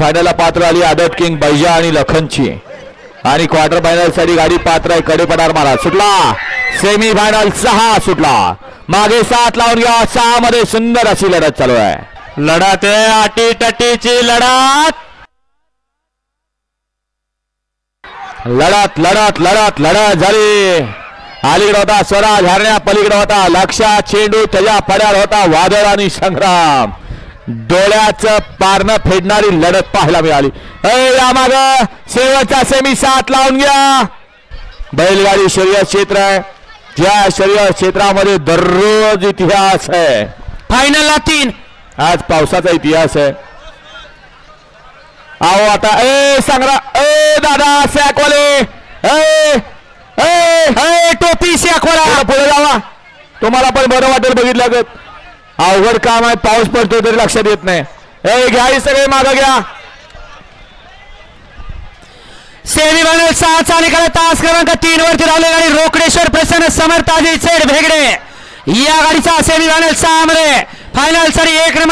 फायनलला पात्र आली आदत किंग बैजा आणि लखनची. आणि क्वार्टर फायनलसाठी गाडी पात्र आहे कडे पडार मारा. सुटला. सेमी फायनल सहा सुटला. मागे सात लावून घ्या सहा मध्ये सुंदर अशी लढत चालू आहे. लढत आहे अटी टटीची लढत. लढत लढत लढत लढत झाली. अलीकडे होता स्वराज हरण्या पलीकडे होता लक्षात चेंडू त्याच्या पड्यावर होता वादळ आणि संग्राम. डोळ्याचं पारणं फेडणारी लढत पाहायला मिळाली. या माग शेवटचा सेमी सात लावून घ्या. बैलगाडी शर्यत क्षेत्र आहे. ज्या शर्यत क्षेत्रामध्ये दररोज इतिहास आहे. फायनलला तीन. आज पावसाचा इतिहास आहे. आओ आता ए सांगरा ए दादा सॅकवाले. ए टोपी शेखोरा पुढे जावा. तुम्हाला पण बरं वाटेल बघितलं अवघड काम आहे पाऊस पडतोय तरी लक्षात येत नाही. ए घ्या हे सगळे मागं घ्या. सेमी फायनल सहाचा निकाल तास क्रमांक तीन वरती राहिली गाडी रोकडेश्वर प्रसन्न समर्थाजी सेड भेगडे. या गाडीचा सेमी फायनल सहा मध्ये फायनलसाठी एक नंबर